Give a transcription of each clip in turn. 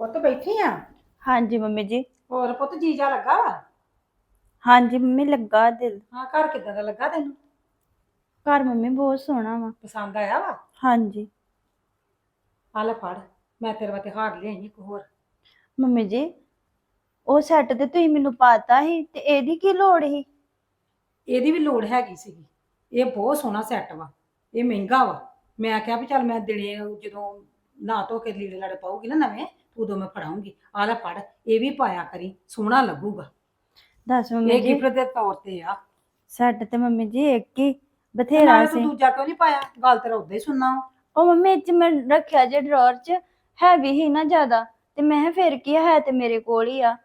ਪੁੱਤ ਬੈਠੀ ਆ? ਹਾਂਜੀ ਮੰਮੀ ਜੀ। ਹੋਰ ਪੁੱਤ ਜੀਜਾ ਲੱਗਾ ਵਾ? ਹਾਂਜੀ ਮੰਮੀ ਲੱਗਾ ਦਿਲ। ਹਾਂ ਘਰ ਕਿੱਦਾਂ ਦਾ ਲੱਗਾ ਤੈਨੂੰ? ਘਰ ਮੰਮੀ ਬਹੁਤ ਸੋਹਣਾ ਵਾ। ਪਸੰਦ ਆਇਆ ਵਾ? ਹਾਂਜੀ। ਆ ਲੈ ਫੜ ਮੈਂ ਤੇਰੇ ਵਾਸਤੇ ਹਾਰ ਲਿਆਈ ਇੱਕ ਹੋਰ। ਮੰਮੀ ਜੀ ਉਹ ਸੈੱਟ ਤੇ ਤੁਸੀਂ ਮੈਨੂੰ ਪਾਤਾ ਸੀ ਤੇ ਇਹਦੀ ਕੀ ਲੋੜ ਸੀ? ਇਹਦੀ ਵੀ ਲੋੜ ਹੈਗੀ ਸੀਗੀ। ਇਹ ਬਹੁਤ ਸੋਹਣਾ ਸੈੱਟ ਵਾ। ਇਹ ਮਹਿੰਗਾ ਵਾ। ਮੈਂ ਕਿਹਾ ਵੀ ਚੱਲ ਮੈਂ ਦਿਨੇ ਜਦੋਂ ਨਾ ਧੋ ਕੇ ਲੀੜੇ ਲੜੇ ਪਾਉਗੀ ਨਾ ਨਵੇਂ ਉਦੋਂ ਮੈਂ ਫੜਾਉਂਗੀ ਆ ਲੈ ਫੜ ਇਹ ਵੀ ਪਾਇਆ ਕਰੀ ਸੋਹਣਾ ਲੱਗੂਗਾ। ਦੱਸ ਮੰਮੀ ਇਹ ਜੀ। ਗਿਫਟ ਦੇ ਤੌਰ ਤੇ ਆ। ਸੈੱਟ ਤੇ ਮੰਮੀ ਜੀ ਇੱਕ ਹੀ ਬਥੇਰਾ ਨਾਲੇ ਤੂੰ ਸੀ। ਦੂਜਾ ਕਿਉਂ ਨਹੀਂ ਪਾਇਆ? ਗੱਲ ਤੇਰਾ ਉਦਾਂ ਹੀ ਸੁਣਨਾ ਵਾ। ਉਹ ਮੰਮੀ ਇਹ ਚ ਮੈਂ ਰੱਖਿਆ ਜੇ ਡਰਾਅਰ ਚ ਹੈਵੀ ਹੀ ਨਾ ਜ਼ਿਆਦਾ। ਤੇ ਮੈਂ ਕਿਹਾ ਫਿਰ ਕੀ ਆ, ਹੈ ਤੇ ਮੇਰੇ ਕੋਲ ਹੀ ਆ।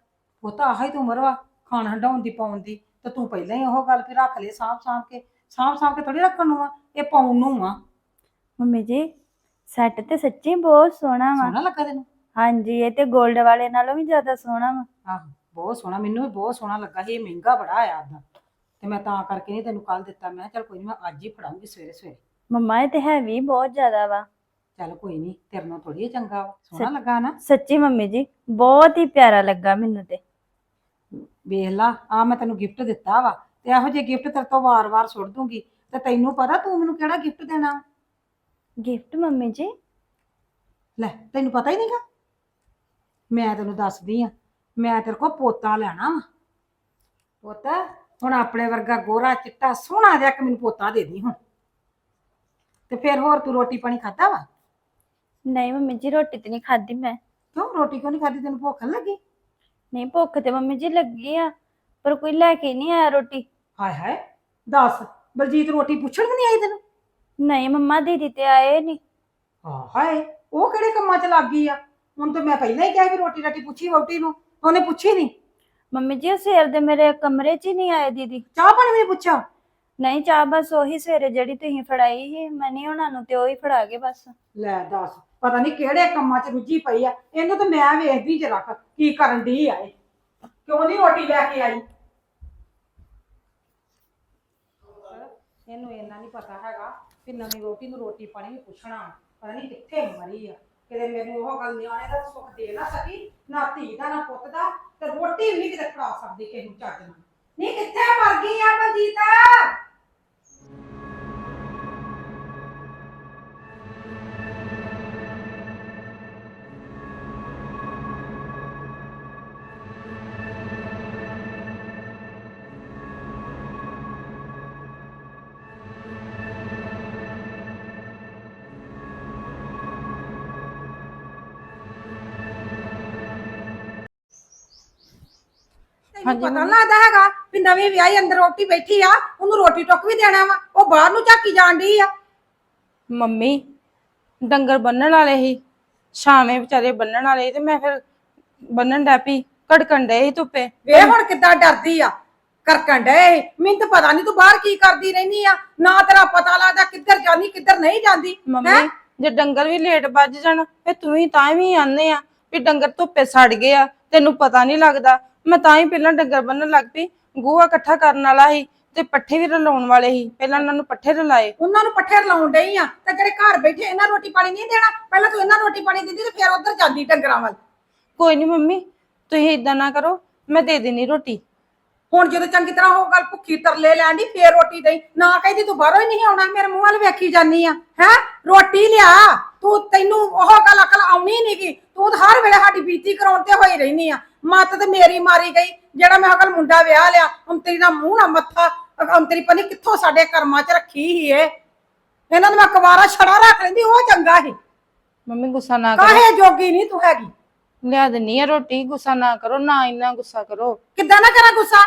ਉਹ ਤਾਂ ਆਹ ਹੀ ਤਾਂ ਉਮਰ ਵਾ ਖਾਣ ਹੰਡਾਉਣ ਦੀ ਪਾਉਣ ਦੀ। ਤੇ ਤੂੰ ਪਹਿਲਾਂ ਹੀ ਉਹ ਗੱਲ ਵੀ ਰੱਖ ਲੈ ਸਾਂਭ ਸਾਂਭ ਕੇ। ਸਾਂਭ ਸਾਂਭ ਕੇ ਥੋੜੀ ਰੱਖਣ ਨੂੰ ਆ ਇਹ ਪਾਉਣ ਨੂੰ ਆ। ਮੰਮੀ ਜੀ ਸੈੱਟ ਤੇ ਸੱਚੀ ਬਹੁਤ ਸੋਹਣਾ ਵਾ। ਸੋਹਣਾ ਲੱਗਾ ਤੈਨੂੰ? ਹਾਂਜੀ ਇਹ ਤੇ 골ਡ ਵਾਲੇ ਨਾਲੋਂ ਵੀ ਜ਼ਿਆਦਾ ਸੋਹਣਾ ਵਾ। ਆਹੋ ਬਹੁਤ ਸੋਹਣਾ ਮੈਨੂੰ ਵੀ ਬਹੁਤ ਸੋਹਣਾ ਲੱਗਾ ਸੀ ਇਹ ਮਹਿੰਗਾ ਬੜਾ ਆਇਆ ਆਦਾ ਤੇ ਮੈਂ ਤਾਂ ਕਰਕੇ ਨਹੀਂ ਤੈਨੂੰ ਕੱਲ ਦਿੱਤਾ ਮੈਂ ਕਿਹਾ ਚੱਲ ਕੋਈ ਨਹੀਂ ਮੈਂ ਅੱਜ ਹੀ ਫੜਾਉਂਗੀ ਸਵੇਰੇ ਸਵੇਰੇ। ਮੰਮਾ ਇਹ ਤੇ ਹੈਵੀ ਬਹੁਤ ਜ਼ਿਆਦਾ ਵਾ। ਚੱਲ ਕੋਈ ਨਹੀਂ ਤੇਰੇ ਨਾਲ ਥੋੜੀ ਚੰਗਾ ਵਾ। ਸੋਹਣਾ ਲੱਗਾ ਨਾ? ਸੱਚੀ ਮੰਮੀ ਜੀ ਬਹੁਤ ਹੀ ਪਿਆਰਾ ਲੱਗਾ ਮੈਨੂੰ ਤੇ। ਵੇਖ ਲਾ ਆ ਮੈਂ ਤੈਨੂੰ ਗਿਫਟ ਦਿੱਤਾ ਵਾ ਤੇ ਇਹੋ ਜਿਹੇ ਗਿਫਟ ਤੇਰੇ ਤੋਂ ਵਾਰ-ਵਾਰ ਸੁੱਟ ਦੂੰਗੀ। ਤੇ ਤੈਨੂੰ ਪਤਾ ਤੂੰ ਮੈਨੂੰ ਕਿਹੜਾ ਗਿਫਟ ਦੇਣਾ? ਗਿਫਟ ਮੰਮੀ ਜੀ? ਲੈ ਤੈਨੂੰ ਪਤਾ ਹੀ ਨਹੀਂਗਾ ਮੈਂ ਤੈਨੂੰ ਦੱਸਦੀ ਆ ਮੈਂ ਤੇਰੇ ਕੋਲ ਪੋਤਾ ਲੈਣਾ ਵਾ। ਪੁੱਤ ਹੁਣ ਆਪਣੇ ਵਰਗਾ ਗੋਰਾ ਚਿੱਟਾ ਸੋਹਣਾ ਜਿਹਾ ਇੱਕ ਮੈਨੂੰ ਪੋਤਾ ਦੇ ਦੀ ਹੁਣ। ਤੇ ਫਿਰ ਹੋਰ ਤੂੰ ਰੋਟੀ ਪਾਣੀ ਖਾਦਾ ਵਾ? ਨਹੀਂ ਮੰਮੀ ਜੀ ਰੋਟੀ ਤੇ ਨਹੀਂ ਖਾਧੀ ਮੈਂ। ਕਿਉਂ ਰੋਟੀ ਕਿਉਂ ਨਹੀਂ ਖਾਦੀ ਤੈਨੂੰ ਭੁੱਖ ਨੀ ਲੱਗੀ? ਨਹੀਂ ਭੁੱਖ ਤੇ ਮੰਮੀ ਜੀ ਲੱਗੀ ਆ ਪਰ ਕੋਈ ਲੈ ਕੇ ਨਹੀਂ ਆਇਆ ਰੋਟੀ। ਹਾਏ ਹਾਏ ਦੱਸ ਬਲਜੀਤ ਰੋਟੀ ਪੁੱਛਣ ਵੀ ਨਹੀਂ ਆਈ ਤੈਨੂੰ? ਨਹੀਂ ਮੰਮਾ ਦੀਦੀ ਤੇ ਆਏ ਨਹੀਂ ਹਾਂ ਹਾਏ ਉਹ ਕਿਹੜੇ ਕੰਮਾਂ 'ਚ ਲੱਗ ਗਈ ਆ? ਹੁਣ ਤਾਂ ਮੈਂ ਪਹਿਲਾਂ ਹੀ ਕਿਹਾ ਵੀ ਰੋਟੀ ਰਾਟੀ ਪੁੱਛੀ ਵਹੁਟੀ ਨੂੰ ਉਹਨੇ ਪੁੱਛੀ ਨਹੀਂ। ਮੰਮੀ ਜੀ ਉਹ ਸਵੇਰ ਦੇ ਮੇਰੇ ਕਮਰੇ 'ਚ ਹੀ ਨਹੀਂ ਆਏ ਦੀਦੀ। ਚਾਹ ਪਾਣੀ ਵੀ ਨੀ ਪੁੱਛਿਆ? ਨਹੀਂ ਚਾਹ ਬਸ ਉਹੀ ਸਵੇਰੇ ਜਿਹੜੀ ਤੁਸੀਂ ਫੜਾਈ ਸੀ ਮਨੀ ਉਹਨਾਂ ਨੂੰ ਤੇ ਉਹੀ ਫੜਾ ਗਏ ਬਸ। ਲੈ ਦੱਸ ਪਤਾ ਨਹੀਂ ਕਿਹੜੇ ਕੰਮਾਂ 'ਚ ਰੁੱਝੀ ਪਈ ਆ ਇਹਨੂੰ ਤਾਂ ਮੈਂ ਵੇਖਦੀ ਜਰਾ ਕੁ ਕੀ ਕਰਨ ਦੀ ਆ ਇਹ। ਕਿਉਂ ਨਹੀਂ ਰੋਟੀ ਲੈ ਕੇ ਆਈ? ਇਹਨੂੰ ਇੰਨਾ ਨਹੀਂ ਪਤਾ ਹੈਗਾ ਕਿ ਨਵੀਂ ਰੋਟੀ ਨੂੰ ਰੋਟੀ ਪਾਣੀ ਵੀ ਪੁੱਛਣਾ ਪਤਾ ਨਹੀਂ ਕਿੱਥੇ ਮਰੀ ਆ। ਕਿਤੇ ਮੈਨੂੰ ਉਹ ਗੱਲ ਨਿਆਣੇ ਦਾ ਸੁੱਖ ਦੇ ਨਾ ਸਕੀ, ਨਾ ਧੀ ਦਾ, ਨਾ ਪੁੱਤ ਦਾ, ਤੇ ਰੋਟੀ ਵੀ ਨਹੀਂ ਕਿਤੇ ਖਾ ਸਕਦੀ ਕਿਸੇ ਨੂੰ ਚੱਜ ਨਾਲ। ਨਹੀਂ ਕਿੱਥੇ ਮਰ ਗਈ ਆ ਬਲਜੀਤ ਪਤਾ ਨੀ ਲੱਗਦਾ ਹੈਗਾ ਵੀ ਨਵੀਂ ਵਿਆਹੀ ਅੰਦਰ ਰੋਟੀ ਬੈਠੀ ਆ ਉਹਨੂੰ ਰੋਟੀ ਟੁੱਕ ਵੀ ਦੇਣਾ ਵਾ ਉਹ ਬਾਹਰ ਨੂੰ ਝਾਕੀ ਜਾਣ ਡਈ ਆ। ਮੰਮੀ ਡੰਗਰ ਬੰਨਣ ਵਾਲੇ ਸੀ ਛਾਵੇਂ ਵਿਚਾਰੇ ਬੰਨਣ ਵਾਲੇ ਸੀ ਤੇ ਮੈਂ ਫਿਰ ਬੰਨਣ ਡੈ ਪਈ ਕੜਕਣ ਡਏ ਸੀ ਧੁੱਪੇ। ਵੇ ਹੁਣ ਕਿੱਦਾਂ ਡਰਦੀ ਆ ਕਰਕਣ ਡਏ ਮੈਨੂੰ ਤਾਂ ਪਤਾ ਨਹੀਂ ਤੂੰ ਬਾਹਰ ਕੀ ਕਰਦੀ ਰਹਿਨੀ ਆ ਨਾ ਤੇਰਾ ਪਤਾ ਲੱਗਦਾ ਕਿੱਧਰ ਜਾਂਦੀ ਕਿੱਧਰ ਨਹੀਂ ਜਾਂਦੀ ਮੰਮੀ ਜੇ ਡੰਗਰ ਵੀ ਲੇਟ ਵੱਜ ਜਾਣ ਫੇ ਤੂੰ ਹੀ ਤਾਂ ਵੀ ਆਨੇ ਆ ਵੀ ਡੰਗਰ ਧੁੱਪੇ ਸੜ ਗਏ ਆ ਤੈਨੂੰ ਪਤਾ ਨਹੀਂ ਲੱਗਦਾ ਮੈਂ ਤਾਂ ਹੀ ਪਹਿਲਾਂ ਡੰਗਰ ਬੰਨਣ ਲੱਗ ਪਈ ਗੋਹਾ ਇਕੱਠਾ ਕਰਨ ਵਾਲਾ ਸੀ ਤੇ ਪੱਠੇ ਵੀ ਰਲਾਉਣ ਵਾਲੇ ਸੀ ਪਹਿਲਾਂ ਉਹਨਾਂ ਨੂੰ ਪੱਠੇ ਰਲਾਏ। ਉਹਨਾਂ ਨੂੰ ਪੱਠੇ ਲਾਉਣ ਡਈ ਆ ਤੇ ਜਿਹੜੇ ਘਰ ਬੈਠੇ ਇਹਨਾਂ ਨੂੰ ਰੋਟੀ ਪਾਣੀ ਨਹੀਂ ਦੇਣਾ ਪਹਿਲਾਂ ਤੂੰ ਇਹਨਾਂ ਨੂੰ ਰੋਟੀ ਪਾਣੀ ਦਿੰਦੀ ਤੇ ਫਿਰ ਉਧਰ ਜਾਂਦੀ ਡੰਗਰਾਂ ਵੱਲ। ਕੋਈ ਨਹੀਂ ਮੰਮੀ ਤੁਸੀਂ ਇਦਾਂ ਨਾ ਕਰੋ ਮੈਂ ਦੇ ਦੇਣੀ ਰੋਟੀ। ਹੁਣ ਜਦੋਂ ਚੰਗੀ ਤਰ੍ਹਾਂ ਉਹ ਗੱਲ ਭੁੱਖੀ ਤਰਲੇ ਲੈਣ ਦੀ ਫੇਰ ਰੋਟੀ ਦੇਈ। ਨਾ ਕਹਿੰਦੀ ਤੂੰ ਬਾਹਰੋਂ ਹੀ ਨਹੀਂ ਆਉਣਾ ਮੇਰੇ ਮੂੰਹ ਵੱਲ ਵੇਖੀ ਜਾਨੀ ਆ। ਹੈ? ਰੋਟੀ ਲਿਆ। ਤੂੰ ਤੈਨੂੰ ਉਹ ਗੱਲ ਅਕਲ ਆਉਣੀ ਨਹੀਂਗੀ ਤੂੰ ਤਾਂ ਹਰ ਵੇਲੇ ਸਾਡੀ ਬੀਤੀ ਕਰਾਉਣ ਤੇ ਹੋਈ ਰਹਿਨੀ ਆ। ਮੱਤ ਤੇ ਮੇਰੀ ਮਾਰੀ ਗਈ ਜਿਹੜਾ ਮੈਂ ਅਕਲ ਮੁੰਡਾ ਵਿਆਹ ਲਿਆ ਹੁਣ ਤੇਰੀ ਦਾ ਮੂੰਹ ਨਾ ਮੱਥਾ ਹੁਣ ਤੇਰੀ ਪਨੀ ਕਿੱਥੋਂ ਸਾਡੇ ਕਰਮਾਂ 'ਚ ਰੱਖੀ ਸੀ ਇਹ। ਇਹਨਾਂ ਨੂੰ ਮੈਂ ਕੁਵਾਰਾ ਛੜਾ ਰੱਖ ਲੈਂਦੀ ਉਹ ਚੰਗਾ ਸੀ। ਮੰਮੀ ਗੁੱਸਾ ਨਾ ਕਰੋ। ਕਾਹੇ ਜੋਗੀ ਨਹੀਂ ਤੂੰ ਹੈਗੀ? ਲਿਆ ਦਿੰਨੀ ਆ ਰੋਟੀ ਗੁੱਸਾ ਨਾ ਕਰੋ ਨਾ ਇੰਨਾ ਗੁੱਸਾ ਕਰੋ। ਕਿੱਦਾਂ ਨਾ ਕਰਾਂ ਗੁੱਸਾ?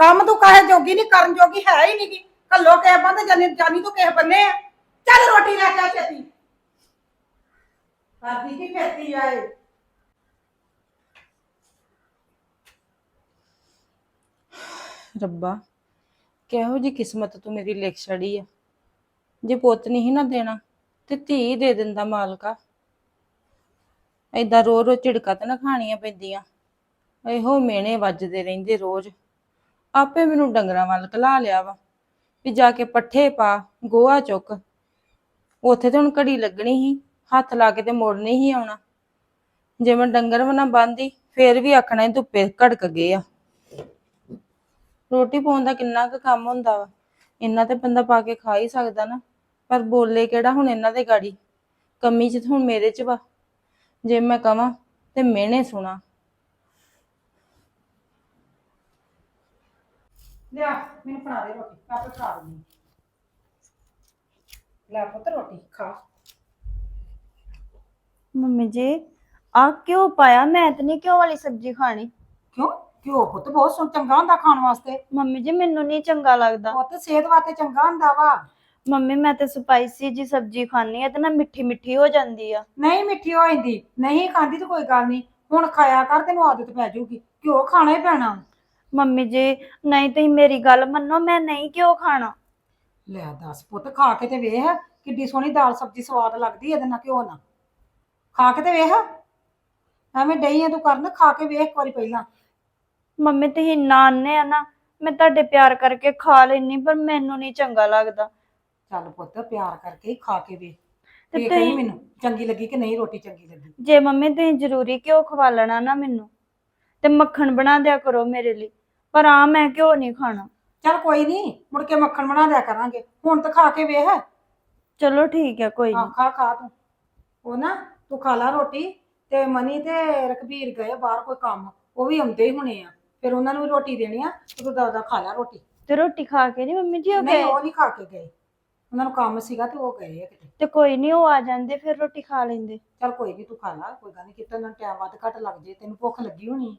ਕੰਮ ਤੂੰ ਕਾਹੇ ਜੋਗੀ ਨਹੀਂ ਕਰਨ ਜੋਗੀ ਹੈ ਹੀ ਨਹੀਂ ਗੀ। ਕੱਲੋ ਕਿਸੇ ਬੰਦੇ ਜਾਨੀ ਜਾਨੀ ਤੂੰ ਕਿਸੇ ਬੰਨੇ ਆ। ਚੱਲ ਰੋਟੀ ਲੈ ਕੇ ਆ ਛੇਤੀ। ਕਰਦੀ ਕੀ ਫੇਤੀ ਆਏ ਰੱਬਾ, ਕਿਹੋ ਜੀ ਕਿਸਮਤ ਤੂੰ ਮੇਰੀ ਲਿਖ ਛੜੀ ਆ। ਜੇ ਪੁੱਤ ਨਹੀਂ ਸੀ ਨਾ ਦੇਣਾ, ਤੇ ਧੀ ਦੇ ਦਿੰਦਾ ਮਾਲਕਾ। ਏਦਾਂ ਰੋ ਰੋ ਝਿੜਕਾ ਤੇ ਨਾ ਖਾਣੀਆਂ ਪੈਂਦੀਆਂ। ਇਹੋ ਮੇਣੇ ਵੱਜਦੇ ਰਹਿੰਦੇ ਰੋਜ਼। ਆਪੇ ਮੈਨੂੰ ਡੰਗਰਾਂ ਵੱਲ ਕਲਾ ਲਿਆ ਵਾ, ਵੀ ਜਾ ਕੇ ਪੱਠੇ ਪਾ, ਗੋਹਾ ਚੁੱਕ। ਉੱਥੇ ਤੇ ਹੁਣ ਘੜੀ ਲੱਗਣੀ ਸੀ, ਹੱਥ ਲਾ ਕੇ ਤੇ ਮੁੜ ਨਹੀਂ ਸੀ ਆਉਣਾ। ਜੇ ਮੈਂ ਡੰਗਰ ਵੀ ਨਾ ਬੰਦੀ ਫੇਰ ਵੀ ਆਖਣਾ ਧੁੱਪੇ ਘੜਕ ਗਏ ਆ। ਰੋਟੀ ਪਾਉਣ ਦਾ ਕਿੰਨਾ ਕੁ ਕੰਮ ਹੁੰਦਾ ਵਾ। ਇੰਨਾ ਤੇ ਬੰਦਾ ਪਾ ਕੇ ਖਾ ਹੀ ਸਕਦਾ ਨਾ। ਪਰ ਬੋਲੇ ਕਿਹੜਾ ਹੁਣ ਇਹਨਾਂ ਦੇ ਗਾੜੀ? ਕਮੀ ਚ ਹੁਣ ਮੇਰੇ ਚ ਵਾ। ਜੇ ਮੈਂ ਕਵਾਂ ਤੇ ਮਿਹਣੇ ਸੁਣਾ। ਲਿਆ ਮੈਨੂੰ ਬਣਾ ਦੇ ਰੋਟੀ। ਮੈਂ ਆਪੇ ਖਾ ਲੂੰਗੀ। ਲੈ ਪੁੱਤ ਰੋਟੀ ਖਾ। ਮੰਮੀ ਜੀ ਆ ਕਿਉਂ ਪਾਇਆ ਮੈਂ ਤਾਂ ਨਹੀਂ ਕਿਉਂ ਵਾਲੀ ਸਬਜ਼ੀ ਖਾਣੀ। ਕਿਉਂ? ਘਿਓ ਪੁੱਤ ਬਹੁਤ ਸੁਣ ਚੰਗਾ ਹੁੰਦਾ ਖਾਣ ਵਾਸਤੇ। ਮੰਮੀ ਜੀ ਮੈਨੂੰ ਨਹੀਂ ਚੰਗਾ ਲੱਗਦਾ। ਪੁੱਤ ਸਿਹਤ ਵਾਸਤੇ ਚੰਗਾ ਹੁੰਦਾ ਵਾ। ਮੰਮੀ ਮੈਂ ਤੇ ਸਪਾਈਸੀ ਜੀ ਸਬਜ਼ੀ ਖਾਣੀ ਆ ਤੇ ਨਾ ਮਿੱਠੀ ਮਿੱਠੀ ਹੋ ਜਾਂਦੀ ਆ। ਨਹੀਂ ਮਿੱਠੀ ਹੋ ਜਾਂਦੀ। ਨਹੀਂ ਖਾਂਦੀ ਤਾਂ ਕੋਈ ਗੱਲ ਨਹੀਂ। ਹੁਣ ਖਾਇਆ ਕਰ ਤੈਨੂੰ ਆਦਤ ਪੈ ਜਾਊਗੀ। ਘਿਓ ਖਾਣਾ ਹੀ ਪੈਣਾ। ਮੰਮੀ ਜੀ ਨਹੀਂ ਤੁਸੀਂ ਮੇਰੀ ਗੱਲ ਮੰਨੋ ਮੈਂ ਨਹੀਂ ਕਿਉਂ ਖਾਣਾ। ਲੈ ਦੱਸ ਪੁੱਤ ਖਾ ਕੇ ਤੇ ਵੇਖ ਕਿੱਡੀ ਸੋਹਣੀ ਦਾਲ ਸਬਜ਼ੀ ਸਵਾਦ ਲੱਗਦੀ ਇਹਦੇ ਨਾਲ ਘਿਓ ਨਾਲ। ਖਾ ਕੇ ਤੇ ਵੇਖ। ਐਵੇਂ ਡਈ ਆ ਤੂੰ ਕਰਨ ਖਾ ਕੇ ਵੇਖ ਇੱਕ ਵਾਰੀ ਪਹਿਲਾਂ। ਮੰਮੀ ਤੁਸੀਂ ਨਾਨੇ ਆ ਨਾ ਮੈਂ ਤੁਹਾਡੇ ਪਿਆਰ ਕਰਕੇ ਖਾ ਲੈਣੀ ਪਰ ਮੈਨੂੰ ਨਹੀਂ ਚੰਗਾ ਲੱਗਦਾ। ਚੱਲ ਪੁੱਤ ਪਿਆਰ ਕਰਕੇ ਹੀ ਖਾ ਕੇ ਵੇਖ। ਤੇ ਤੇ ਕਹੀ ਤੁਸੀਂ- ਮੈਨੂੰ ਚੰਗੀ ਲੱਗੀ ਕਿ ਨਹੀਂ ਰੋਟੀ ਚੰਗੀ ਲੱਗੀ? ਜੇ ਮੰਮੀ ਤੁਸੀਂ ਜ਼ਰੂਰੀ ਕਿਉਂ ਖਵਾ ਲੈਣਾ ਨਾ ਮੈਨੂੰ ਤੇ ਮੱਖਣ ਬਣਾ ਦਿਆ ਕਰੋ ਮੇਰੇ ਲਈ ਪਰ ਆ ਮੈਂ ਕਿਉਂ ਨਹੀਂ ਖਾਣਾ। ਚੱਲ ਕੋਈ ਨਹੀਂ ਮੁੜ ਕੇ ਮੱਖਣ ਬਣਾ ਦਿਆ ਕਰਾਂਗੇ ਹੁਣ ਤਾਂ ਖਾ ਕੇ ਵੇਖ। ਚਲੋ ਠੀਕ ਹੈ ਕੋਈ ਨਹੀਂ। ਖਾ ਖਾ ਤੂੰ। ਉਹ ਨਾ ਤੂੰ ਖਾ ਲਾ ਰੋਟੀ ਤੇ ਮਨੀ ਤੇ ਰਕਬੀਰ ਗਏ ਬਾਹਰ ਕੋਈ ਕੰਮ ਉਹ ਵੀ ਆਉਂਦੇ ਹੀ ਹੋਣੇ ਆ। ਫਿਰ ਉਹਨਾਂ ਨੂੰ ਰੋਟੀ ਦੇਣੀ ਆ ਤੇ ਤੂੰ ਦਾਦਾ ਖਾ ਲਾ ਰੋਟੀ। ਤੇ ਰੋਟੀ ਖਾ ਕੇ ਨਹੀਂ ਮੰਮੀ ਜੀ ਹੋ ਨਹੀਂ ਗਏ? ਉਹ ਨਹੀਂ ਖਾ ਕੇ ਗਏ। ਉਹਨਾਂ ਨੂੰ ਕੰਮ ਸੀਗਾ ਤੇ ਉਹ ਗਏ ਆ ਕਿਤੇ। ਤੇ ਕੋਈ ਨਹੀਂ ਉਹ ਆ ਜਾਂਦੇ ਫਿਰ ਰੋਟੀ ਖਾ ਲੈਂਦੇ। ਚੱਲ ਕੋਈ ਨਹੀਂ ਤੂੰ ਖਾ ਲਾ ਕੋਈ ਗੱਲ ਨਹੀਂ ਕਿਤੇ ਨਾ ਟਾਈਮ ਵੱਧ ਘੱਟ ਲੱਗ ਜੇ ਤੈਨੂੰ ਭੁੱਖ ਲੱਗੀ ਹੋਣੀ। ਆ।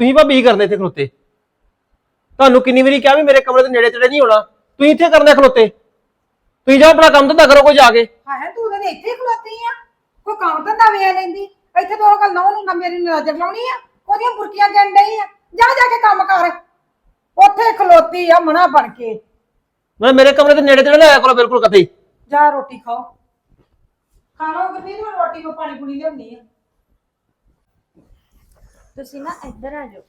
ਤੁਸੀਂ ਭਾਬੀ ਕੀ ਕਰਦੇ ਇੱਥੇ ਖਲੋਤੇ? ਤੁਹਾਨੂੰ ਕਿੰਨੀ ਵਾਰੀ ਕਿਹਾ ਵੀ ਮੇਰੇ ਕਮਰੇ ਦੇ ਨੇੜੇ ਤੇੜੇ ਨਹੀਂ ਹੋਣਾ। ਤੁਸੀਂ ਇੱਥੇ ਕਰਦੇ ਖਲੋਤੇ। ਤੁਸੀਂ ਜਾਓ ਆਪਣਾ ਕੰਮ ਧੰਦਾ ਕਰੋ ਕੋਈ ਜਾ ਕੇ। ਹਾਂ ਹੈ ਤੂੰ ਤਾਂ ਇੱਥੇ ਖਲੋਤੀ ਆ। ਕੋਈ ਕੰਮ ਧੰਦਾ ਵੇ ਲੈਂਦੀ। ਇੱਥੇ ਤੋਂ ਗੱਲ ਨਾ ਉਹਨੂੰ ਨਾ ਮੇਰੀ ਨਜ਼ਰ ਲਾਉਣੀ ਆ। ਉਹਦੀਆਂ ਬੁਰਕੀਆਂ ਗਿਣ ਡਈ ਆ। ਜਾ ਜਾ ਕੇ ਕੰਮ ਕਰ। ਉੱਥੇ ਖਲੋਤੀ ਆ ਮਨਾ ਬਣ ਕੇ। ਮੈਂ ਮੇਰੇ ਕਮਰੇ ਦੇ ਨੇੜੇ ਤੇੜੇ ਨਾ ਆਇਆ ਕਰੋ ਬਿਲਕੁਲ ਕਦੇ ਜਾ ਰੋਟੀ ਖਾਓ। ਖਾ ਲਓ ਗੁਰਮੀਤ ਮੈਂ ਰੋਟੀ ਕੋ ਪਾਣੀ ਪੂਣੀ ਲਿਆਉਂਦੀ ਆ। ਤੁਸੀਂ ਨਾ ਇੱਧਰ ਆ ਜਾਓ।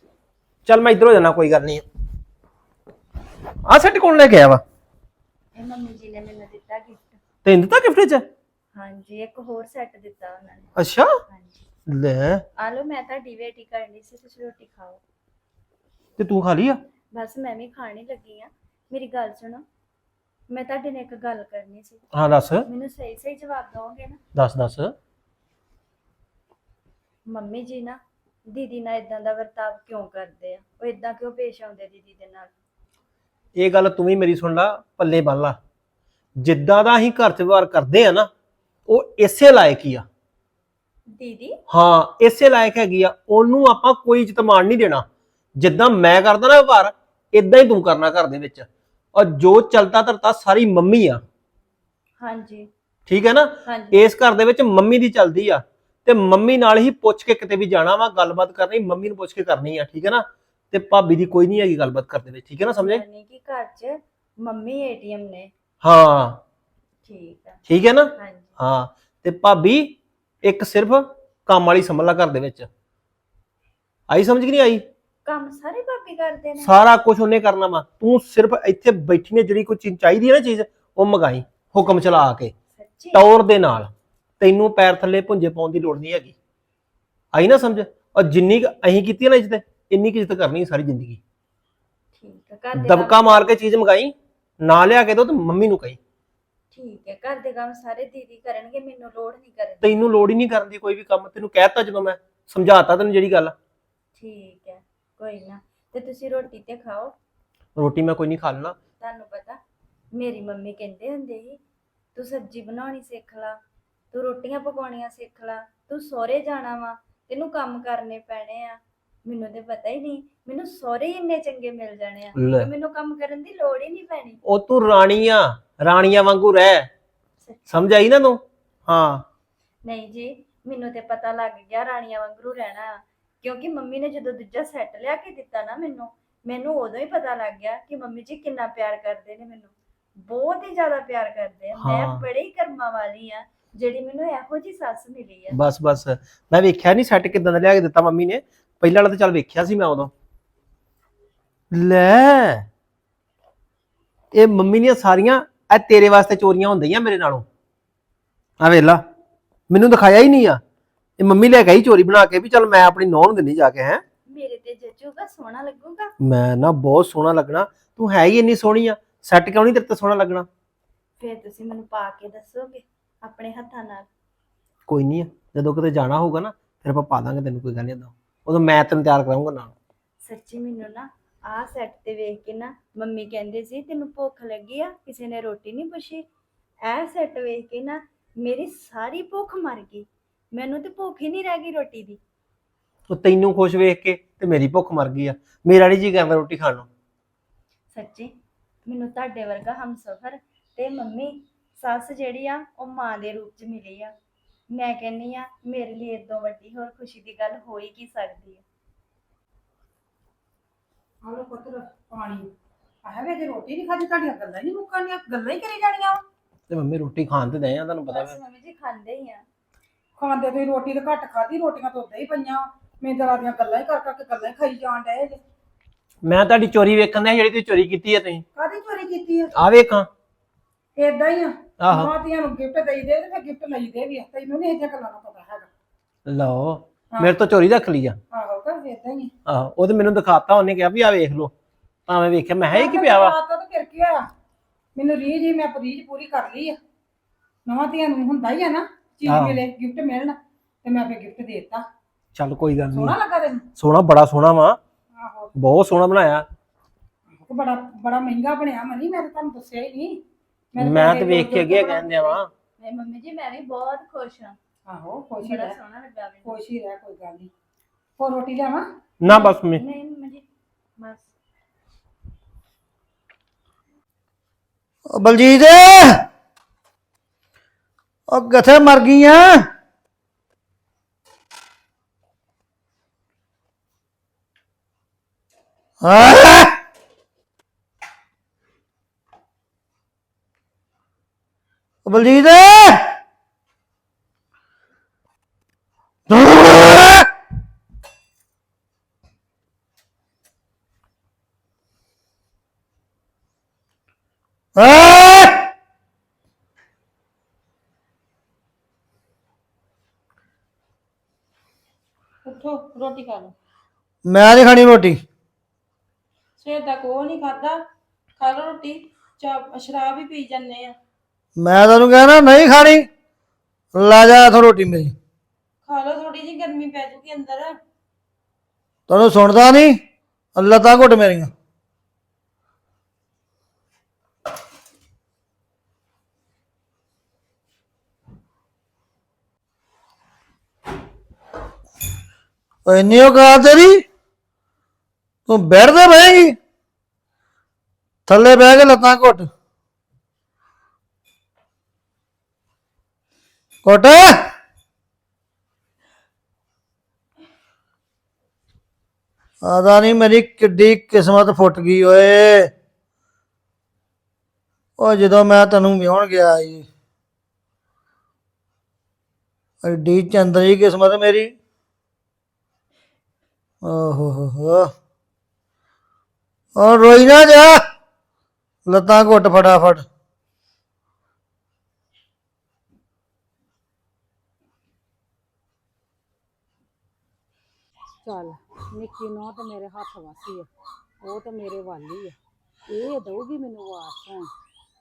ਚੱਲ ਮੈਂ ਇੱਧਰ ਹੋ ਜਾਣਾ ਕੋਈ ਗੱਲ ਨਹੀਂ। ਆ ਸੈੱਟ ਕੌਣ ਲੈ ਕੇ ਆਇਆ ਵਾ? ਇਹ ਮੰਮੀ ਜੀ ਨੇ ਮੈਨੂੰ ਦਿੱਤਾ ਗਿਫਟ ਤੈਨੂੰ ਦਿੱਤਾ ਗਿਫਟ ਚ? ਹਾਂਜੀ ਇੱਕ ਹੋਰ ਸੈੱਟ ਦਿੱਤਾ ਉਹਨਾਂ ਨੇ। ਅੱਛਾ? ਹਾਂਜੀ। ਲੈ। ਆ ਲਓ ਮੈਂ ਤੁਹਾਡੀ ਵੇਟ ਹੀ ਕਰਨੀ ਸੀ ਤੁਸੀਂ ਰੋਟੀ ਖਾਓ। ਤੇ ਤੂੰ ਖਾ ਲਈ ਆ? ਬਸ ਮੈਂ ਵੀ ਖਾਣੀ ਲੱਗੀ ਆ ਮੇਰੀ ਗੱਲ ਸੁਣੋ ਮੈਂ ਤੁਹਾਡੇ ਨਾਲ ਇੱਕ ਗੱਲ ਕਰਨੀ ਸੀ। ਹਾਂ ਦੱਸ। ਮੈਨੂੰ ਸਹੀ ਸਹੀ ਜਵਾਬ ਦਿਓਗੇ ਨਾ? ਦੱਸ ਦੱਸ। ਮੰਮੀ ਜੀ ਨਾ ਦੀਦੀ ਨਾਲ ਇਦਾਂ ਦਾ ਵਰਤਾਵ ਕਿਉਂ ਕਰਦੇ ਆ? ਉਹ ਇਦਾਂ ਕਿਉਂ ਪੇਸ਼ ਆਉਂਦੇ ਦੀਦੀ ਦੇ ਨਾਲ? ਇਹ ਗੱਲ ਤੂੰ ਵੀ ਮੇਰੀ ਸੁਣ ਲਾ ਪੱਲੇ ਬੰਨ ਲਾ। ਜਿੱਦਾਂ ਦਾ ਅਸੀਂ ਘਰ ਚ ਵਿਵਹਾਰ ਕਰਦੇ ਆ ਨਾ ਉਹ ਇਸੇ ਲਾਇਕ ਹੀ ਆ। ਦੀਦੀ? ਹਾਂ ਇਸੇ ਲਾਇਕ ਹੈਗੀ ਆ। ਉਹਨੂੰ ਆਪਾਂ ਕੋਈ ਇੱਜ਼ਤ ਮਾਣ ਨਹੀਂ ਦੇਣਾ। ਜਿੱਦਾਂ ਮੈਂ ਕਰਦਾ ਨਾ ਵਿਵਹਾਰ ਇਦਾਂ ਹੀ ਤੂੰ ਕਰਨਾ ਘਰ ਦੇ ਵਿੱਚ। ਔਰ ਜੋ ਚਲਤਾ ਧਰਤਾ ਸਾਰੀ ਮੰਮੀ ਆ। ਹਾਂਜੀ। ਠੀਕ ਹੈ ਨਾ? ਹਾਂਜੀ। ਇਸ ਘਰ ਦੇ ਵਿੱਚ ਮੰਮੀ ਦੀ ਚੱਲਦੀ ਆ। ਤੇ ਮੰਮੀ ਨਾਲ ਹੀ ਪੁੱਛ ਕੇ ਕਿਤੇ ਵੀ ਜਾਣਾ ਵਾ ਗੱਲਬਾਤ ਕਰਨੀ ਮੰਮੀ ਨੂੰ ਪੁੱਛ ਕੇ ਕਰਨੀ ਆ। ਠੀਕ ਹੈ ਨਾ? ਤੇ ਭਾਬੀ ਦੀ ਕੋਈ ਨਹੀਂ ਹੈਗੀ ਗੱਲਬਾਤ ਕਰਦੇ ਵਿੱਚ। ਠੀਕ ਹੈ ਨਾ ਸਮਝੇ? ਯਾਨੀ ਕਿ ਘਰ 'ਚ ਮੰਮੀ ਏਟੀਐਮ ਨੇ। ਹਾਂ। ਠੀਕ ਆ। ਠੀਕ ਹੈ ਨਾ? ਹਾਂਜੀ। ਹਾਂ ਤੇ ਭਾਬੀ ਇੱਕ ਸਿਰਫ ਕੰਮ ਵਾਲੀ ਸਮਝ ਲਾ ਘਰ ਦੇ ਵਿੱਚ। ਆਈ ਸਮਝ ਕਿ ਨਹੀਂ ਆਈ? ਕੰਮ ਸਾਰੇ ਭਾਬੀ ਕਰਦੇ ਨੇ। ਸਾਰਾ ਕੁਝ ਉਹਨੇ ਕਰਨਾ ਵਾ। ਤੂੰ ਸਿਰਫ ਇੱਥੇ ਬੈਠੀ ਨੇ ਜਿਹੜੀ ਕੋਈ ਚੀਜ਼ ਚਾਹੀਦੀ ਹੈ ਨਾ ਚੀਜ਼ ਉਹ ਮੰਗਾਈ ਹੁਕਮ ਚਲਾ ਕੇ। ਸੱਚੀ? ਟੌਰ ਦੇ ਨਾਲ। ਤੈਨੂੰ ਪੈਰ ਥੱਲੇ ਪੁੰਜੇ ਪਾਉਣ ਦੀ ਲੋੜ ਨਹੀਂ ਹੈਗੀ। ਆਈ ਨਾ ਸਮਝ? ਔਰ ਜਿੰਨੀ ਕੁ ਅਸੀਂ ਕੀਤੀ ਹੈ ਨਾ ਇੱਜ਼ਤ ਇੰਨੀ ਕੁ ਇੱਜ਼ਤ ਕਰਨੀ ਹੈ ਸਾਰੀ ਜ਼ਿੰਦਗੀ। ਠੀਕ ਆ ਘਰ ਦੇ ਦਬਕਾ ਮਾਰ ਕੇ ਚੀਜ਼ ਮੰਗਾਈ ਨਾ ਲਿਆ ਕੇ ਦੋ ਤੇ ਮੰਮੀ ਨੂੰ ਕਹੀ। ਠੀਕ ਹੈ ਘਰ ਦੇ ਕੰਮ ਸਾਰੇ ਦੀਦੀ ਕਰਨਗੇ ਮੈਨੂੰ ਲੋੜ ਨਹੀਂ ਕਰਨ ਦੀ। ਤੈਨੂੰ ਲੋੜ ਹੀ ਨਹੀਂ ਕਰਨ ਦੀ ਕੋਈ ਵੀ ਕੰਮ ਤੈਨੂੰ ਕਹਿਤਾ ਜਦੋਂ ਮੈਂ ਸਮਝਾਤਾ ਤੈਨੂੰ ਜਿਹੜੀ ਗੱਲ ਠੀਕ ਹੈ ਕੋਈ ਨਾ ਤੇ ਤੁਸੀਂ ਰੋਟੀ ਤੇ ਖਾਓ। ਰੋਟੀ ਮੈਂ ਕੋਈ ਨਹੀਂ ਖਾ ਲੈਣਾ। ਤੁਹਾਨੂੰ ਪਤਾ ਮੇਰੀ ਮੰਮੀ ਕਹਿੰਦੇ ਹੁੰਦੇ ਸੀ ਤੂੰ ਸਬਜ਼ੀ ਬਣਾਉਣੀ ਸਿੱਖ ਲਾ ਤੂੰ ਰੋਟੀਆਂ ਪਕਾਉਣੀਆਂ ਸਿੱਖ ਲਾ ਤੂੰ ਸਹੁਰੇ ਜਾਣਾ ਵਾ ਤੈਨੂੰ ਕੰਮ ਕਰਨੇ ਪੈਣੇ ਆ। ਮੈਨੂੰ ਤੇ ਪਤਾ ਹੀ ਨਹੀਂ ਮੈਨੂੰ ਸਹੁਰੇ ਹੀ ਇੰਨੇ ਚੰਗੇ ਮਿਲ ਜਾਣੇ ਆ ਲੈ। ਮੈਨੂੰ ਕੰਮ ਕਰਨ ਦੀ ਲੋੜ ਹੀ ਨਹੀਂ ਪੈਣੀ। ਉਹ ਤੂੰ ਰਾਣੀ ਆ ਰਾਣੀਆਂ ਵਾਂਗੂ ਰਹਿ। ਸਮਝ ਆਈ ਨਾ ਤੂੰ? ਹਾਂ। ਨਹੀਂ ਜੀ ਮੈਨੂੰ ਤੇ ਪਤਾ ਲੱਗ ਗਿਆ ਰਾਣੀਆਂ ਵਾਂਗੂ ਰਹਿਣਾ। ਕਿਉਂਕਿ ਮੰਮੀ ਨੇ ਜਦੋਂ ਦੂਜਾ ਸੈੱਟ ਲਿਆ ਕੇ ਦਿੱਤਾ ਨਾ ਮੈਨੂੰ ਮੈਨੂੰ ਉਦੋਂ ਹੀ ਪਤਾ ਲੱਗ ਗਿਆ ਕਿ ਮੰਮੀ ਜੀ ਕਿੰਨਾ ਪਿਆਰ ਕਰਦੇ ਨੇ ਮੈਨੂੰ। ਬਹੁਤ ਹੀ ਜ਼ਿਆਦਾ ਪਿਆਰ ਕਰਦੇ ਆ। ਮੈਂ ਹਾਂ। ਬੜੇ ਹੀ ਕਰਮਾਂ ਵਾਲੀ ਆ ਜਿਹੜੀ ਮੈਨੂੰ ਇਹੋ ਜੀ ਸੱਸ ਮਿਲੀ ਆ। ਬਸ ਬਸ। ਮੈਂ ਵੇਖਿਆ ਨਹੀਂ ਸੈੱਟ ਕਿਦਾਂ ਦਾ ਲਿਆ ਕੇ ਦਿੱਤਾ ਮੰਮੀ ਨੇ। ਪਹਿਲਾਂ ਵਾਲਾ ਤਾਂ ਚੱਲ ਵੇਖਿਆ ਸੀ ਮੈਂ ਉਦੋਂ। ਲੈ। ਇਹ ਮੰਮੀ ਦੀਆਂ ਸਾਰੀਆਂ ਇਹ ਤੇਰੇ ਵਾਸਤੇ ਚੋਰੀਆਂ ਹੁੰਦੀਆਂ ਮੇਰੇ ਨਾਲੋਂ। ਆ ਵੇਲਾ ਮੈਨੂੰ ਦਿਖਾਇਆ ਹੀ ਨਹੀਂ ਆ। ਇਹ ਮੰਮੀ ਲੈ ਆਈ ਚੋਰੀ ਬਣਾ ਕੇ ਵੀ ਚਲ ਮੈਂ ਆਪਣੀ ਨੌਂ ਨੂੰ ਦਿੰਨੀ ਜਾ ਕੇ ਹੈ। ਮੇਰੇ ਤੇ ਜੱਜੂਗਾ ਸੋਹਣਾ ਲੱਗੂਗਾ। ਮੈਂ ਨਾ ਬਹੁਤ ਸੋਹਣਾ ਲੱਗਣਾ। ਤੂੰ ਹੈ ਹੀ ਇੰਨੀ ਸੋਹਣੀ ਆ। ਸੈੱਟ ਕਿਉਂ ਨਹੀਂ ਤੇਰੇ ਤੇ ਸੋਹਣਾ ਲੱਗਣਾ? ਫਿਰ ਤੁਸੀਂ ਮੈਨੂੰ ਪਾ ਕੇ ਦੱਸੋਗੇ ਆਪਣੇ ਹੱਥਾਂ ਨਾਲ? ਕੋਈ ਨਹੀਂ ਜਦੋਂ ਕਿਤੇ ਜਾਣਾ ਹੋਊਗਾ ਨਾ ਫਿਰ ਆਪਾਂ ਪਾ ਦਾਂਗੇ ਤੈਨੂੰ ਕੋਈ ਗੱਲ ਨਹੀਂ ਉਦੋਂ ਮੈਂ ਤੈਨੂੰ ਤਿਆਰ ਕਰਾਉਂਗਾ ਨਾਲ। ਸੱਚੀ ਮੈਨੂੰ ਨਾ ਆਹ ਸੈੱਟ ਤੇ ਵੇਖ ਕੇ ਨਾ ਮੰਮੀ ਕਹਿੰਦੇ ਸੀ ਤੈਨੂੰ ਭੁੱਖ ਲੱਗੀ ਆ? ਕਿਸੇ ਨੇ ਰੋਟੀ ਨਹੀਂ ਪੁੱਛੀ? ਇਹ ਸੈੱਟ ਵੇਖ ਕੇ ਨਾ ਮੇਰੀ ਸਾਰੀ ਭੁੱਖ ਮਰ ਗਈ। ਮੈਨੂੰ ਤੇ ਭੁੱਖ ਹੀ ਨਹੀਂ ਰਹਿ ਗਈ ਰੋਟੀ ਦੀ। ਉਹ ਤੈਨੂੰ ਖੁਸ਼ ਵੇਖ ਕੇ ਤੇ ਮੇਰੀ ਭੁੱਖ ਮਰ ਗਈ ਆ। ਮੇਰਾ ਨਹੀਂ ਜੀ ਕਰਦਾ ਰੋਟੀ ਖਾਣ ਨੂੰ। ਸੱਚੀ ਮੈਨੂੰ ਤੁਹਾਡੇ ਵਰਗਾ ਹਮਸਫਰ ਤੇ ਮੰਮੀ ਸੱਸ ਜਿਹੜੀ ਆ ਉਹ ਮਾਂ ਦੇ ਰੂਪ 'ਚ ਮਿਲੀ ਆ। ਮੈਂ ਕਹਿੰਨੀ ਆ ਮੇਰੇ ਲਈ ਇਦੋਂ ਵੱਡੀ ਹੋਰ ਖੁਸ਼ੀ ਦੀ ਗੱਲ ਹੋ ਹੀ ਕੀ ਸਕਦੀ ਹੈ ਆਲੋ ਪੁੱਤਰ ਪਾਣੀ। ਆਹ ਵੇ ਜੇ ਰੋਟੀ ਨਹੀਂ ਖਾਦੀ ਤੁਹਾਡੀਆਂ ਗੱਲਾਂ ਹੀ ਨਹੀਂ ਮੁੱਕਣੀਆਂ। ਗੱਲਾਂ ਹੀ ਕਰੀ ਜਾਣੀਆਂ ਵਾਂ। ਤੇ ਮੰਮੀ ਰੋਟੀ ਖਾਣ ਤੇ ਦਏ ਆ ਤੁਹਾਨੂੰ ਪਤਾ ਬਸ ਵਾ। ਮੰਮੀ ਜੀ ਖਾਂਦੇ ਹੀ ਆ। ਖਾਂਦੇ ਤੁਸੀਂ ਰੋਟੀ ਤਾਂ ਘੱਟ ਖਾਦੀ ਰੋਟੀਆਂ ਤਾਂ ਉਦਾਂ ਹੀ ਪਈਆਂ। ਮੈਂ ਤਾਂ ਦੀਆਂ ਗੱਲਾਂ ਹੀ ਕਰ ਕਰਕੇ ਗੱਲਾਂ ਹੀ ਖਾਈ ਜਾਣ ਡਏ ਜੇ। ਮੈਂ ਤੁਹਾਡੀ ਚੋਰੀ ਵੇਖਣ ਦਾ ਜਿਹੜੀ ਤੁਸੀਂ ਚੋਰੀ ਕੀਤੀ ਆ ਤੁਸੀਂ। ਕਾਦੀ ਚੋਰੀ ਕੀਤੀ ਆ? ਆ ਵੇਖਾਂ। ਏਦਾਂ ਹੀ ਆ। ਆਹੋ। ਮਾਤੀਆਂ ਨੂੰ ਗਿਫਟ ਦੇਈਦੇ ਤੇ ਫਿਰ ਗਿਫਟ ਲਈਦੇ ਵੀ ਆ। ਤੈਨੂੰ ਨਹੀਂ ਇਹ ਜਿਹੀਆਂ ਗੱਲਾਂ ਦਾ ਪਤਾ ਹੈਗਾ। ਲਓ ਮੇਰੇ ਤੋਂ ਚੋਰੀ ਰੱਖ ਲਈ ਆ। ਆਹੋ। ਹੀ ਆਹੋ ਉਹ ਤੇ ਮੈਨੂੰ ਦਿਖਾਤਾ ਉਹਨੇ ਕਿਹਾ ਵੀ ਆ ਵੇਖ ਲਓ। ਤਾਂ ਮੈਂ ਵੇਖਿਆ ਮੈਂ ਹੈ ਇਹ ਕੀ ਪਿਆ ਵਾ? ਰਾਤ ਤਾਂ ਫਿਰ ਕੀ ਹੋਇਆ? ਮੈਨੂੰ ਰੀਝ ਹੀ ਮੈਂ ਰੀਝ ਪੂਰੀ ਕਰ ਲਈ ਆ। ਨਵਾਂ ਧੀਆਂ ਨੂੰ ਹੁੰਦਾ ਹੀ ਆ ਨਾ ਚੀਜ਼ ਆਹੋ। ਮਿਲੇ ਗਿਫਟ ਮਿਲਣ ਤੇ ਮੈਂ ਫਿਰ ਗਿਫਟ ਦੇ ਦਿੱਤਾ। ਚੱਲ ਕੋਈ ਗੱਲ ਸੋਹਣਾ ਨਹੀਂ। ਲੱਗਾ ਤੈਨੂੰ? ਸੋਹਣਾ ਬੜਾ ਸੋਹਣਾ ਵਾ। ਆਹੋ। ਬਹੁਤ ਸੋਹਣਾ ਬਣਾਇਆ। ਉਹ ਬੜਾ ਬੜਾ ਮਹਿੰਗਾ ਬਣਿਆ ਮਨੀ ਮੈਂ ਤਾਂ ਤੁਹਾਨੂੰ ਦੱਸਿਆ ਹੀ ਨਹੀਂ ਤਾਂ ਮੈਂ ਤੇ ਪੈਸੇ ਵੇਖ ਕੇ ਅੱਗੇ ਕਹਿੰਦੇ ਆ ਨਹੀਂ ਮੰਮੀ ਜੀ ਮੈਂ ਵੀ ਬਹੁਤ ਖੁਸ਼ ਹਾਂ ਆਹੋ ਖੁਸ਼ ਹੀ ਬੜਾ ਰਹਿ। ਸੋਹਣਾ ਲੱਗਾ ਮੈਨੂੰ। ਖੁਸ਼ ਹੀ ਰਹਿ ਕੋਈ ਗੱਲ ਨਹੀਂ ਹੋਰ ਰੋਟੀ ਲਿਆਵਾਂ? ਨਾ ਬਸ ਮੈਂ। ਨਹੀਂ ਮੰਮੀ ਜੀ ਬਸ। ਉਹ ਬਲਜੀਤ ਉਹ ਕਿੱਥੇ ਮਰ ਗਈ ਆ? ਹਾਂ? ਬਲਜੀਤ। ਹਾਂ? ਉੱਠੋ ਰੋਟੀ ਖਾ ਲਓ। ਮੈਂ ਨਹੀਂ ਖਾਣੀ ਰੋਟੀ। ਸਵੇਰ ਤੱਕ ਉਹ ਨਹੀਂ ਖਾਦਾ ਖਾ ਲਓ ਰੋਟੀ। ਚਾਹ ਸ਼ਰਾਬ ਵੀ ਪੀ ਜੰਨੇ ਆ। ਮੈਂ ਤੁਹਾਨੂੰ ਕਹਿਣਾ ਨਹੀਂ ਖਾਣੀ। ਲੈ ਜਾ ਇਥੋਂ ਰੋਟੀ ਮੇਰੀ। ਖਾ ਲਓ ਥੋੜੀ ਜਿਹੀ ਗਰਮੀ ਪੈ ਜੂਗੀ ਅੰਦਰ। ਤੁਹਾਨੂੰ ਸੁਣਦਾ ਨਹੀਂ ਅੱਲਾ ਤਾਂ ਘੁੱਟ ਮੇਰੀਆਂ। ਉਹ ਇੰਨੀ ਔਕਾਤ ਤੇਰੀ? ਤੂੰ ਬੈਠ ਤੇ ਬਹਿਗੀ ਥੱਲੇ ਬਹਿ ਕੇ ਲੱਤਾਂ ਘੁੱਟ। ਘੁੱਟ। ਆਦਾ ਨਹੀਂ ਮੇਰੀ ਕਿੱਡੀ ਕਿਸਮਤ ਫੁੱਟ ਗਈ ਓਏ। ਉਹ ਜਦੋਂ ਮੈਂ ਤੈਨੂੰ ਵਿਆਹਣ ਗਿਆ ਸੀ। ਐਡੀ ਚੰਦਰੀ ਕਿਸਮਤ ਮੇਰੀ। ਓਹੋ ਹੋ ਹੋ ਉਹ ਰੋਈ ਨਾ ਜਾ। ਲੱਤਾਂ ਘੁੱਟ ਫਟਾਫਟ। ਚੱਲ, ਨਿੱਕੀ ਨੌ ਤੇ ਮੇਰੇ ਹੱਥ ਵਾਸੀ ਆ। ਉਹ ਤੇ ਮੇਰੇ ਵੱਲ ਆ। ਇਹ ਦਊਗੀ ਮੈਨੂੰ ਵਾਸ ਹੁਣ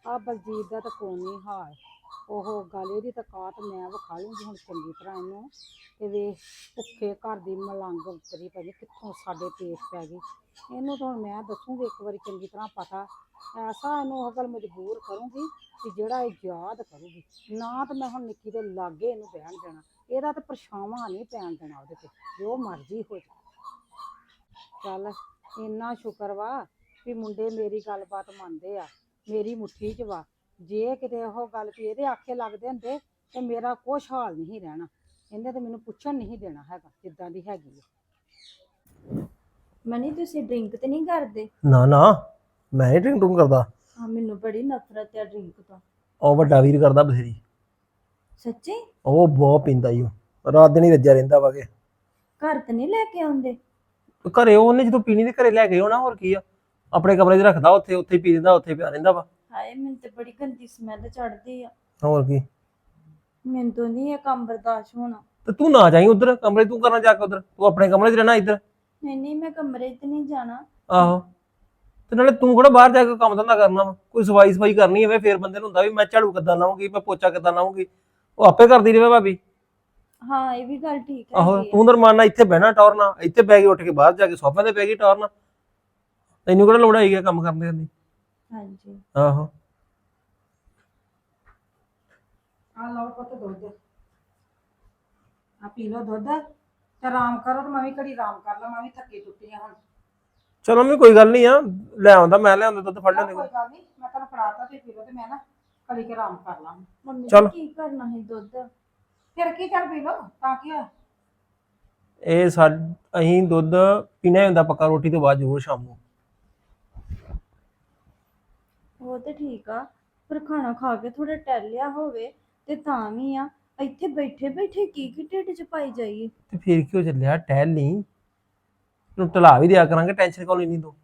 ਆ ਬਲਜੀਤ ਦਾ ਤਾਂ ਕੋਈ ਨਹੀਂ ਹਾਲ। ਉਹ ਗੱਲ ਇਹਦੀ ਤਾਂ ਕਾਟ ਮੈਂ ਵਿਖਾ ਲੂੰਗੀ ਹੁਣ ਚੰਗੀ ਤਰ੍ਹਾਂ ਇਹਨੂੰ। ਤੇ ਵੇਖ, ਭੁੱਖੇ ਘਰ ਦੀ ਮਲੰਗ ਉਤਰੀ ਪਈ, ਕਿੱਥੋਂ ਸਾਡੇ ਪੇਸ਼ ਪੈ ਗਈ। ਇਹਨੂੰ ਤਾਂ ਮੈਂ ਦੱਸੂਗੀ ਇੱਕ ਵਾਰੀ ਚੰਗੀ ਤਰ੍ਹਾਂ ਪਤਾ। ਐਸਾ ਇਹਨੂੰ ਉਹ ਗੱਲ ਮਜਬੂਰ ਕਰੂੰਗੀ ਕਿ ਜਿਹੜਾ ਇਹ ਯਾਦ ਕਰੂਗੀ। ਨਾ ਤਾਂ ਮੈਂ ਹੁਣ ਨਿੱਕੀ ਦੇ ਲਾਗੇ ਇਹਨੂੰ ਬਹਿਣ ਦੇਣਾ। ਇਹਦਾ ਤਾਂ ਪਰਛਾਵਾਂ ਨਹੀਂ ਪੈਣ ਦੇਣਾ ਉਹਦੇ ਤੇ, ਜੋ ਮਰਜ਼ੀ ਹੋ ਜਾ ਚੱਲ, ਇੰਨਾ ਸ਼ੁਕਰ ਵਾ ਵੀ ਮੁੰਡੇ ਮੇਰੀ ਗੱਲਬਾਤ ਮੰਨਦੇ ਆ। ਮੇਰੀ ਮੁੱਠੀ 'ਚ ਵਾ। ਜੇ ਕਿਤੇ ਉਹ ਗੱਲ ਵੀ ਇਹਦੇ ਆਖੇ ਲੱਗਦੇ ਹੁੰਦੇ ਤੇ ਮੇਰਾ ਕੁਛ ਹਾਲ ਨਹੀਂ ਰਹਿਣਾ। ਇਹਨੇ ਤੇ ਮੈਨੂੰ ਪੁੱਛਣ ਨਹੀਂ ਦੇਣਾ ਹੈਗਾ ਜਿੱਦਾਂ ਦੀ ਹੈਗੀ ਆ। ਮਨੀ ਤੁਸੀਂ ਡਰਿੰਕ ਤੇ ਨਹੀਂ ਕਰਦੇ? ਨਾ ਨਾ ਮੈਂ ਨਹੀਂ ਡਰਿੰਕ ਡਰੂੰਕ ਕਰਦਾ। ਹਾਂ ਮੈਨੂੰ ਬੜੀ ਨਫ਼ਰਤ ਹੈ ਡਰਿੰਕ ਤੋਂ। ਉਹ ਵੱਡਾ ਵੀਰ ਕਰਦਾ ਬਥੇਰੀ। ਸੱਚੀ? ਉਹ ਬਹੁਤ ਪੀਂਦਾ ਈ ਉਹ। ਰਾਤ ਦਿਨ ਹੀ ਰੱਜਿਆ ਰਹਿੰਦਾ ਵਾਗੇ ਘਰ ਤੇ ਨਹੀਂ ਲੈ ਕੇ ਆਉਂਦੇ? ਘਰੇ ਉਹਨੇ ਜਦੋਂ ਪੀਣੀ ਦੇ ਘਰੇ ਲੈ ਕੇ ਆਉਣਾ ਹੋਰ ਕੀ ਆ? ਆਪਣੇ ਕਮਰੇ 'ਚ ਰੱਖਦਾ ਉੱਥੇ ਉੱਥੇ ਹੀ ਪੀ ਦਿੰਦਾ ਉੱਥੇ ਹੀ ਪਿਆ ਰਹਿੰਦਾ ਵਾ। ਹਾਏ ਮੈਨੂੰ ਤੇ ਬੜੀ ਗੰਦੀ ਸਮੈਲ ਚੜਦੀ ਆ। ਹੋਰ ਕੀ? ਮੈਨੂੰ ਤੋਂ ਨਹੀਂ ਇਹ ਕੰਮ ਬਰਦਾਸ਼ਤ ਹੋਣਾ। ਤੇ ਤੂੰ ਨਾ ਜਾਈਂ ਉਧਰ ਕਮਰੇ ਤੂੰ ਕਰਨਾ ਜਾ ਕੇ ਉਧਰ। ਤੂੰ ਆਪਣੇ ਕਮਰੇ 'ਚ ਰਹਿਣਾ ਇੱਧਰ। ਨਹੀਂ ਨਹੀਂ ਮੈਂ ਕਮਰੇ 'ਚ ਨਹੀਂ ਜਾਣਾ। ਆਹੋ। ਤੇ ਨਾਲੇ ਤੂੰ ਕਿਹੜਾ ਬਾਹਰ ਜਾ ਕੇ ਕੰਮ ਧੰਦਾ ਕਰਨਾ ਵਾ? ਕੋਈ ਸਫ਼ਾਈ ਸਫ਼ਾਈ ਕਰਨੀ ਹੋਵੇ ਫੇਰ ਬੰਦੇ ਨੂੰ ਹੁੰਦਾ ਵੀ ਮੈਂ ਝਾੜੂ ਕਿੱਦਾਂ ਲਾਉਂਗੀ ਮੈਂ ਪੋਚਾ ਕਿੱਦਾਂ ਲਾਉਂਗੀ ਉਹ ਆਪੇ ਕਰਦੀ ਰਹੇ ਭਾਬੀ। ਹਾਂ ਇਹ ਵੀ ਗੱਲ ਠੀਕ ਆਹੋ ਹੈ ਤੂੰ ਨਰਮਾਨਾ ਇੱਥੇ ਬਹਿਣਾ ਟੌਰਨਾ ਇੱਥੇ ਬਹਿ ਕੇ ਉੱਠ ਕੇ ਬਾਹਰ ਜਾ ਕੇ ਸੋਫੇ ਤੇ ਬਹਿ ਗਈ ਟੌਰਨਾ ਤੈਨੂੰ ਕਿਹੜਾ ਲੋੜ ਹੈਗੀ ਆ ਕੰਮ ਕਰਨ ਦੀ? ਹਾਂਜੀ। ਆਹੋ। ਆ ਲਓ ਪੁੱਤ ਦੁੱਧ। ਆ ਪੀ ਲਓ ਦੁੱਧ। ਤੇ ਆਰਾਮ ਕਰੋ ਤੇ ਮੈਂ ਵੀ ਘੜੀ ਆਰਾਮ ਕਰ ਲਾਂ ਮੈਂ ਵੀ ਥੱਕੀ ਟੁੱਟੀ ਆ ਹੁਣ। ਚਲੋ ਮੈਂ ਕੋਈ ਗੱਲ ਨਹੀਂ ਆ। ਲੈ ਆਉਂਦਾ ਮੈਂ ਲੈ ਆਉਂਦਾ ਦੁੱਧ ਫੜ ਲੈਂਦੇ ਕੋਈ ਗੱਲ ਨਹੀਂ ਮੈਂ ਤੁਹਾਨੂੰ ਫੜਾਤਾ ਤੇ ਪੀ ਲਓ ਤੇ ਮੈਂ ਨਾ ਘੜੀ ਕੇ ਆਰਾਮ ਕਰ ਲਾਂ। ਮੰਮੀ ਚੱਲ। ਕੀ ਕਰਨਾ ਹੈ ਦੁੱਧ? ਫਿਰ ਕੀ ਚੱਲ ਪੀ ਲਓ ਤਾਂ ਕੀ ਹੋਇਆ? ਇਹ ਸਾ ਅਸੀਂ ਦੁੱਧ ਪੀਣਾ ਹੀ ਹੁੰਦਾ ਪੱਕਾ ਰੋਟੀ ਤੋਂ ਬਾਅਦ ਜ਼ਰੂਰ ਸ਼ਾਮ। ਨੂੰ ਉਹ ਤੇ ਠੀਕ ਆ ਪਰ ਖਾਣਾ ਖਾ ਕੇ ਥੋੜਾ ਟਹਿਲਿਆ ਹੋਵੇ ਤੇ ਤਾਂ ਵੀ ਆ। ਇੱਥੇ ਬੈਠੇ ਬੈਠੇ ਕੀ ਕੀ ਢਿੱਡ 'ਚ ਪਾਈ ਜਾਈਏ? ਤੇ ਫਿਰ ਕੀ ਹੋ ਚੱਲਿਆ? ਟਹਿਲ ਨਹੀਂ ਨੂੰ ਟਲਾ ਵੀ ਦਿਆ ਕਰਾਂਗੇ ਟੈਨਸ਼ਨ ਕਿਉਂ ਲੈਣੀ ਤੂੰ।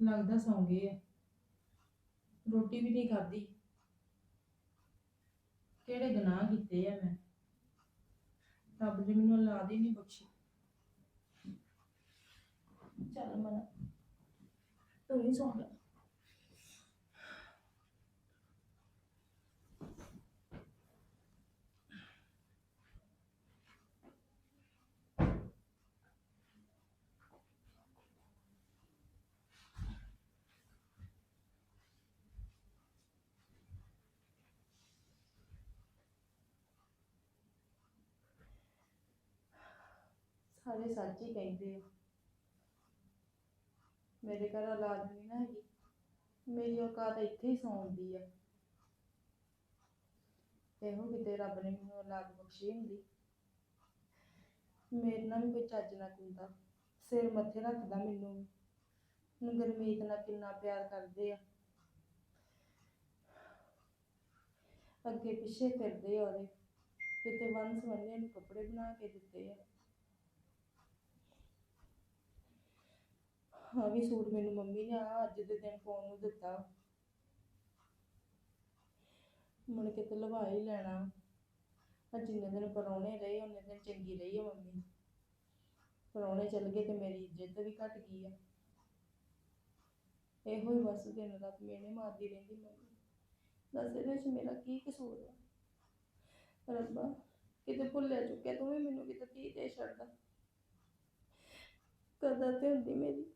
ਲੱਗਦਾ ਸੌਂ ਗਏ ਆ ਰੋਟੀ ਵੀ ਨਹੀਂ ਖਾਧੀ। ਕਿਹੜੇ ਗੁਨਾਹ ਕੀਤੇ ਆ ਮੈਂ? ਰੱਬ ਨੇ ਮੈਨੂੰ ਔਲਾਦ ਹੀ ਨਹੀਂ ਬਖਸ਼ੀ। ਚੱਲ ਮਨ। ਤੂੰ ਹੀ ਸੌਂ ਲੈ ਸਾਰੇ ਸੱਚ ਹੀ ਕਹਿੰਦੇ ਆ। ਮੇਰੇ ਘਰ ਔਲਾਦ ਨਹੀਂ ਨਾ ਹੈਗੀ। ਮੇਰੀ ਔਕਾਤ ਇੱਥੇ ਹੀ ਸੌਂਦੀ ਆ। ਇਹੋ ਕਿਤੇ ਰੱਬ ਨੇ ਮੈਨੂੰ ਔਲਾਦ ਬਖਸ਼ੀ ਹੁੰਦੀ। ਮੇਰੇ ਨਾਲ ਵੀ ਕੋਈ ਚੱਜ ਨਾ ਕੁੰਦਾ ਸਿਰ ਮੱਥੇ ਰੱਖਦਾ ਮੈਨੂੰ ਨੂੰ ਗੁਰਮੀਤ ਨਾਲ ਕਿੰਨਾ ਪਿਆਰ ਕਰਦੇ ਆ। ਅੱਗੇ ਪਿੱਛੇ ਫਿਰਦੇ ਆ ਕਿਤੇ ਵੰਨ ਸਵੰਨੇ ਨੂੰ ਕੱਪੜੇ ਬਣਾ ਕੇ ਦਿੱਤੇ ਆ। ਹਾਂ ਵੀ ਸੂਟ ਮੈਨੂੰ ਮੰਮੀ ਨੇ ਆ ਅੱਜ ਦੇ ਦਿਨ ਪਾਉਣ ਨੂੰ ਦਿੱਤਾ। ਮੁੜ ਕੇ ਤੇ ਲਵਾ ਹੀ ਲੈਣਾ। ਆ ਜਿੰਨੇ ਦਿਨ ਪਰੌਣੇ ਰਹੇ, ਉਹਨੇ ਦਿਨ ਚੰਗੀ ਰਹੀ ਆ ਮੰਮੀ। ਪਰੌਣੇ ਚਲ ਗਏ ਤੇ ਮੇਰੀ ਇੱਜ਼ਤ ਵੀ ਘਟ ਗਈ ਆ। ਇਹੋ ਹੀ ਬਸ ਦਿਨ ਰਾਤ ਮੇਨੇ ਮਾਰਦੀ ਰਹਿੰਦੀ ਮੰਮੀ। ਦੱਸ ਇਹਦੇ ਵਿੱਚ ਮੇਰਾ ਕੀ ਕਸੂਰ ਆ? ਰੱਬਾ, ਕਿਤੇ ਭੁੱਲਿਆ ਚੁੱਕਿਆ ਤੂੰ ਵੀ ਮੈਨੂੰ ਕਿਤੇ ਧੀ ਦੇ ਛੱਡਦਾ। ਕਦਰ ਤੇ ਹੁੰਦੀ ਮੇਰੀ।